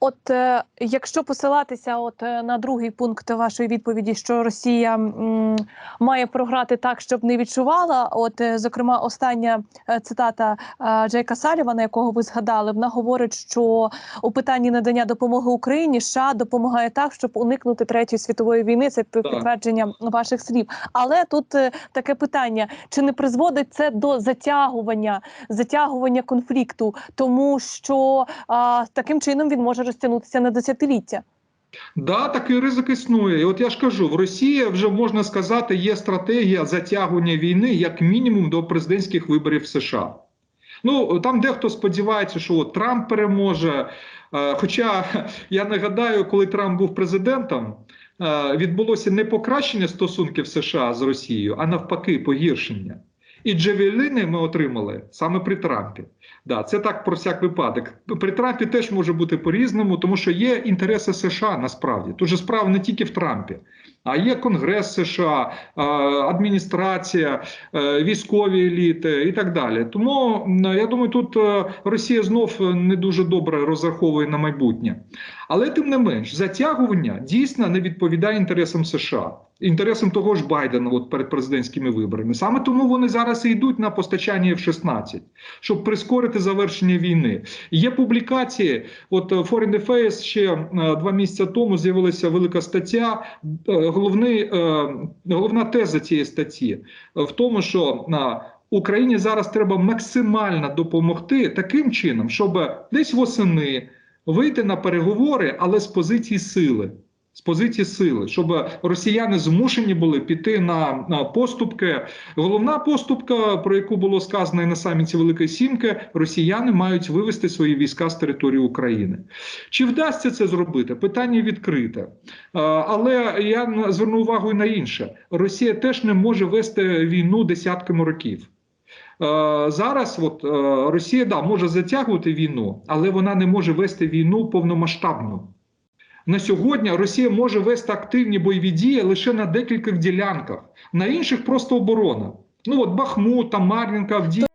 От е, якщо посилатися, от е, на другий пункт вашої відповіді, що Росія м, має програти так, щоб не відчувала. От е, зокрема, остання е, цитата е, Джейка Салівана, якого ви згадали, вона говорить, що у питанні надання допомоги Україні США допомагає так, щоб уникнути третьої світової війни. Це підтвердження ваших слів. Але тут е, таке питання: чи не призводить це до затягування, затягування конфлікту, тому що а, таким чином він може розтягнутися на десятиліття. Да, такий ризик існує. І от я ж кажу, в Росії вже можна сказати, є стратегія затягування війни як мінімум до президентських виборів США. Ну там дехто сподівається, що от Трамп переможе. Е, Хоча я нагадаю, коли Трамп був президентом, е, відбулося не покращення стосунків США з Росією, а навпаки, погіршення. І джевеліни ми отримали саме при Трампі. Да, це так про всяк випадок. При Трампі теж може бути по-різному, тому що є інтереси США насправді. Тут же справа не тільки в Трампі, а є Конгрес США, адміністрація, е, військові еліти і так далі. Тому я думаю, тут е, Росія знов не дуже добре розраховує на майбутнє. Але тим не менш, затягування дійсно не відповідає інтересам США, інтересам того ж Байдена, от перед президентськими виборами. Саме тому вони зараз і йдуть на постачання F-16, щоб прискорити завершення війни. Є публікації. От Foreign Affairs ще е, два місяці тому з'явилася велика стаття. Е, Головний, е, головна теза цієї статті в тому, що на Україні зараз треба максимально допомогти таким чином, щоб десь восени вийти на переговори, але з позиції сили. З позиції сили, щоб росіяни змушені були піти на, поступки. Головна поступка, про яку було сказано і на саміті Великої Сімки, росіяни мають вивести свої війська з території України. Чи вдасться це зробити? Питання відкрите. Е, Але я зверну увагу і на інше: Росія теж не може вести війну десятками років. Е, Зараз от е, Росія да може затягувати війну, але вона не може вести війну повномасштабну. На сьогодні Росія може вести активні бойові дії лише на декількох ділянках, на інших просто оборона. Ну от Бахмут, Мар'їнка, Авдіївка.